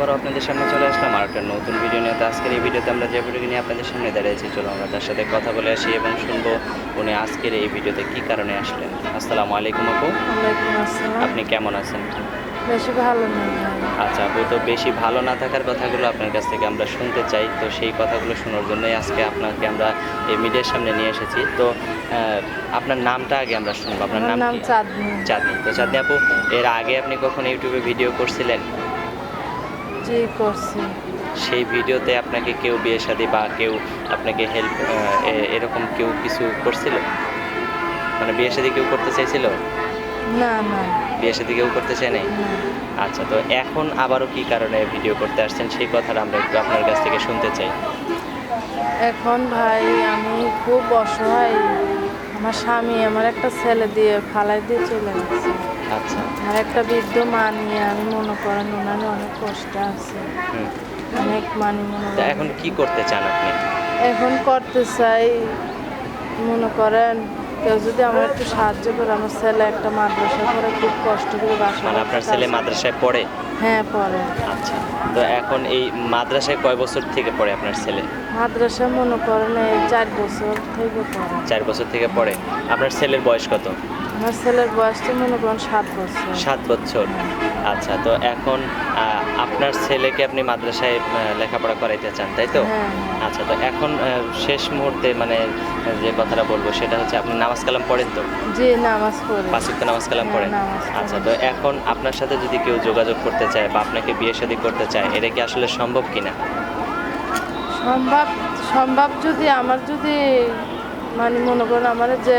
আবারও আপনাদের সামনে চলে আসলাম আর একটা নতুন ভিডিও নিয়ে। তো আজকের এই ভিডিওতে আমরা যে ভিডিও নিয়ে আপনাদের সামনে দাঁড়িয়েছি চলো আমরা তার সাথে কথা বলে আসি এবং শুনব উনি আজকের এই ভিডিওতে কি কারণে আসলেন। আসসালামু আলাইকুম আপু। আপনি কেমন আছেন? বেশি ভালো নেই আচ্ছা আপু তো বেশি ভালো না থাকার কথাগুলো আপনার কাছ থেকে আমরা শুনতে চাই। তো সেই কথাগুলো শোনার জন্যই আজকে আপনাকে আমরা এই মিডিয়ার সামনে নিয়ে এসেছি। তো আপনার নামটা আগে আমরা শুনব। আপনার নাম চাঁদনি। চাঁদনি। তো চাঁদনি আপু এর আগে আপনি কখন ইউটিউবে ভিডিও করছিলেন? জি করছি। সেই ভিডিওতে আপনাকে কেউ বিয়ে শাদী বা কেউ আপনাকে হেল্প এরকম কেউ কিছু করছিল? মানে বিয়ে শাদী কেউ করতে চাইছিল? না না। বিয়ে শাদী কেউ করতে চায় নাই? আচ্ছা তো এখন আবারও কি কারণে ভিডিও করতে আসছেন? সেই কথাটা আমরা একটু আপনার কাছ থেকে শুনতে চাই। এখন ভাই আমি খুব অসহায়। আমার স্বামী আমার একটা ছেলে দিয়ে ফালাই দিয়ে চলে গেছে। আচ্ছা। আমার একটা বৃদ্ধ মা নিয়ে আমি মনে করেন ওনার অনেক কষ্ট আছে। অনেক মানি মনে তো এখন কি করতে চান আপনি? এখন করতে চাই মনে করেন কেউ যদি আমার একটু সাহায্য করে আমার ছেলে একটা মাদ্রাসা করে খুব কষ্ট করে বাসা মানে আপনার ছেলে মাদ্রাসায় পড়ে? হ্যাঁ পড়ে। আচ্ছা। তো এখন এই মাদ্রাসায় কয় বছর থেকে পড়ে আপনার ছেলে? মাদ্রাসা মনে করেন এই চার বছর থেকে পড়ে। চার বছর থেকে পড়ে। আপনার ছেলের বয়স কত? আমার ছেলের বয়স তো মনে করেন সাত বছর। সাত বছর। আচ্ছা তো এখন আপনার ছেলেকে আপনি মাদ্রাসায় লেখাপড়া করাইতে চান তাই তো? হ্যাঁ। আচ্ছা তো এখন শেষ মুহূর্তে মানে যে কথাটা বলব সেটা হচ্ছে আপনি নামাজ কালাম পড়েন তো? জি নামাজ পড়ে। পাঁচ ওয়াক্ত নামাজ কালাম হ্যাঁ, পড়েন। আচ্ছা তো এখন আপনার সাথে যদি কেউ যোগাযোগ করতে চায় বা আপনাকে বিয়ে শাদী করতে চায় এটা কি আসলে সম্ভব কিনা? সম্ভব সম্ভব যদি আমার যদি মানে মনে করেন আমার যে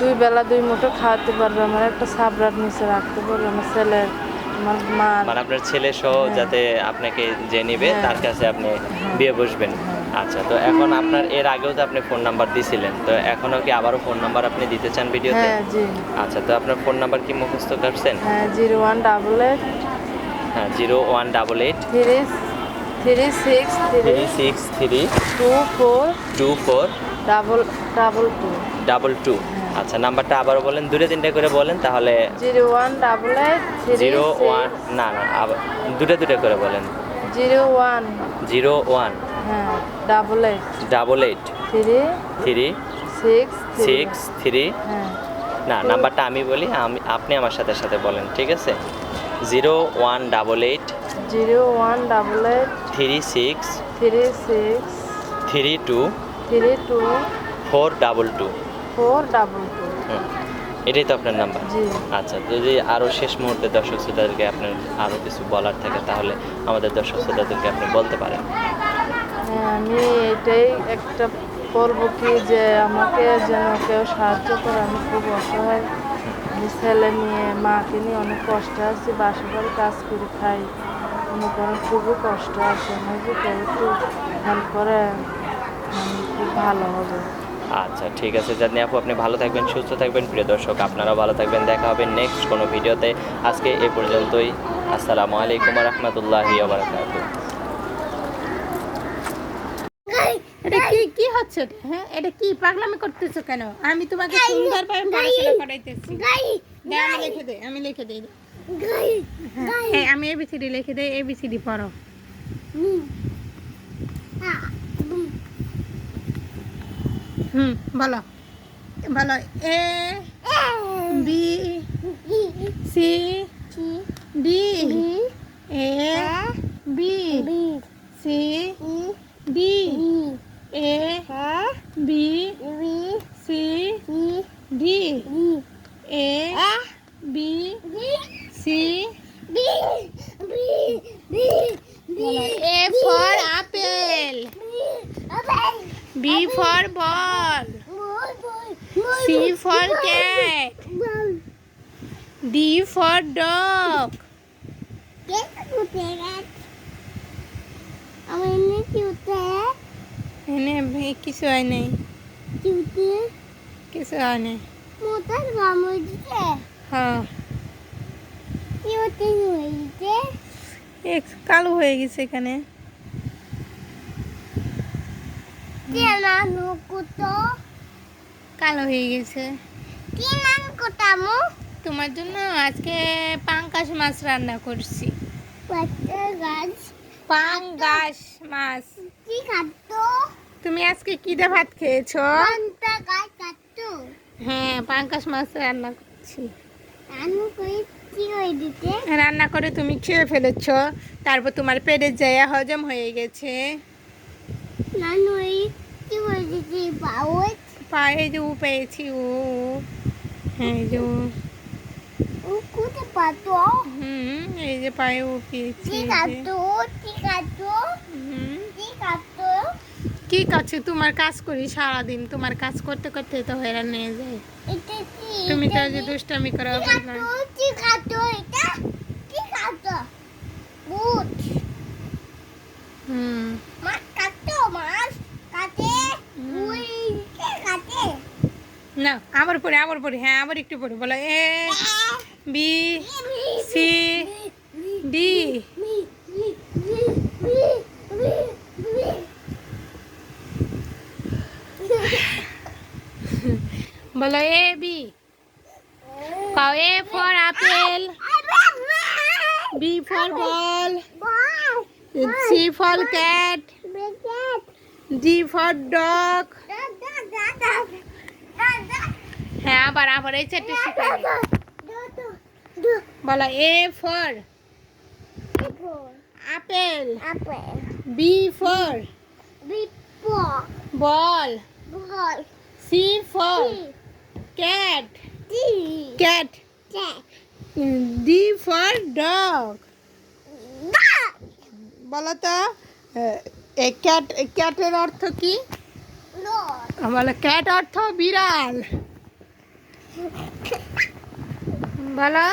দুই বেলা দুই মুঠো খাওয়াতে পারবে আমার একটা সাবরার নিচে রাখতে পারবে আমার ছেলের আমার মা। মানে আপনার ছেলে সহ হ্যাঁ। যাতে আপনাকে যে নিবে হ্যাঁ। তার কাছে আপনি বিয়ে বসবেন। আচ্ছা তো এখন আপনার এর আগেও তো আপনি ফোন নাম্বার দিছিলেন তো এখনও কি আবারও ফোন নাম্বার আপনি দিতে চান ভিডিওতে? হ্যাঁ জি। আচ্ছা তো আপনার ফোন নাম্বার কি মুখস্থ করছেন? হ্যাঁ জিরো ওয়ান ডাবল এইট। হ্যাঁ zero one double eight. Three three six three six three. Two four. Two four. Double double two double two আচ্ছা নাম্বারটা আবারও বলেন দুটো তিনটে করে বলেন তাহলে zero one double eight zero one না না আবার দুটো দুটো করে বলেন। জিরো ওয়ান জিরো ওয়ান হ্যাঁ double eight double eight three three six six three না নাম্বারটা আমি বলি আমি আপনি আমার সাথে সাথে বলেন ঠিক আছে? Zero one double eight zero one double eight three six three six three two three two four double two four double two এটাই তো আপনার নাম্বার জি। আচ্ছা যদি আরও শেষ মুহূর্তে দর্শক শ্রোতাদেরকে আপনার আরও কিছু বলার থাকে তাহলে আমাদের দর্শক শ্রোতাদেরকে আপনি বলতে পারেন। হ্যাঁ আমি এটাই একটা করব কি যে আমাকে যেন কেউ সাহায্য করে আমি খুব অসহায়। ছেলে নিয়ে মাকে নিয়ে অনেক কষ্ট আছি বাসা বাড়ি কাজ করে খাই। মনে করেন খুবই কষ্ট আছে আমি যে কেউ একটু হেল্প করে। খুব ভালো হবে। আচ্ছা ঠিক আছে জানি আপু আপনি ভালো থাকবেন সুস্থ থাকবেন। প্রিয় দর্শক আপনারাও ভালো থাকবেন। দেখা হবে নেক্সট কোনো ভিডিওতে। আজকে এ পর্যন্তই। আসসালামু আলাইকুম রহমতুল্লাহি বারকাত এটা কি কি হচ্ছে হ্যাঁ এটা কি পাগলামি করতেছো কেন? আমি তোমাকে সুন্দরভাবে পড়াশোনা করাইতেছি দে, আমি লিখে দে আমি লিখে দিই। হ্যাঁ, এই, আমি এবিসিডি লিখে দেই এবিসিডি পড়ো। হুম। বলো বলো A, B, C, D, A, B, C, D, A, B, C, D, A B C A for apple B for ball C for cat D for dog কিছু হয় নাই। কিছু হয় নাই। হ্যাঁ। কালো হয়ে গেছে এখানে। কালো হয়ে গেছে। কি নাম কোটামু তোমার জন্য আজকে পাঙ্কাশ মাছ রান্না করছি। পাঙ্গাস মাছ। কি খাদ্য? তুমি আজকে কি দিয়ে ভাত খেয়েছো? হ্যাঁ পাঙ্গাস মাছ রান্না করছি। রান্না করে তুমি খেয়ে ফেলেছো। তারপর তোমার পেটে জায়গা হজম হয়ে গেছে। পায়ে যে উ পেয়েছি ও। হ্যাঁ যে ও কোথায় পাতো হুম এই যে পায়ে উ পেয়েছি কি। খাদ্য কি খাদ্য হুম। কি খাদ্য কি কাছে? তোমার কাজ করি সারাদিন। তোমার কাজ করতে করতে তো নিয়ে যায়। তুমি তো যে দুষ্টামি করো খাদ্য কি খাদ্য এটা কি খাদ্য বুট হুম মাছ খাদ্য মাছ কাটে ওই কে কাটে না আবার পরে আবার পরে হ্যাঁ আবার একটু পরে বলো, এ, বি, সি, ডি। বলো, এ, বি। কাও, A, for apple. B, for ball. C for cat. D, for dog. হ্যাঁ আবার আবার এই চারটে শিখাই বলো A for apple B for ball C for cat cat D for dog বলো তো ক্যাট ক্যাটের অর্থ কি? বলো ক্যাট অর্থ বিড়াল। বলো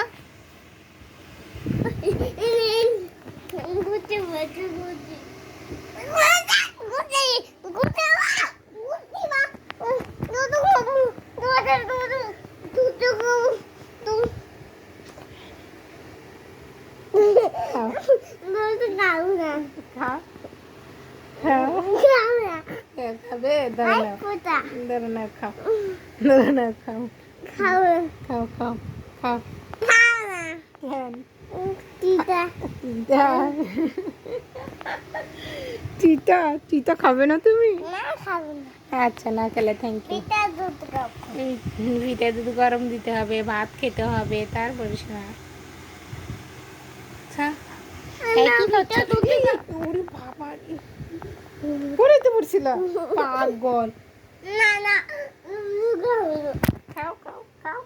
খাও খাও খাও হ্যাঁ, খাবে দাঁড়া নাও দাঁড়া নাও খাও। খাও খাও খাও খাও তিতা খাবে না তুমি? আচ্ছা না খেলে থ্যাংক ইউ ভিতরে দুধ গরম দিতে হবে ভাত খেতে হবে তারপরে শোনা আচ্ছা। এই কি করছ তুমি? ওরে বাবা রে। পড়েতে পড়ছিল পাগল। না না খাও খাও খাও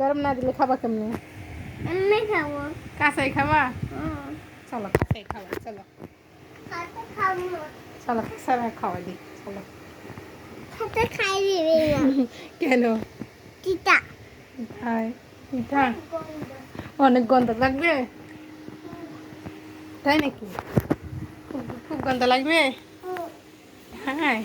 গরম না দিলে খাবা কেমনি? কাঁচাই খাবা? চলো কাঁচাই খাবা চলো। চলো কাঁচা খাওয়া দিই চলো। খাতে খাই দিবি না। কেন? তিতা হাই তিতা অনেক গন্ধ। লাগবে? তাই নাকি? খুব খুব গন্ধ লাগবে? হ্যাঁ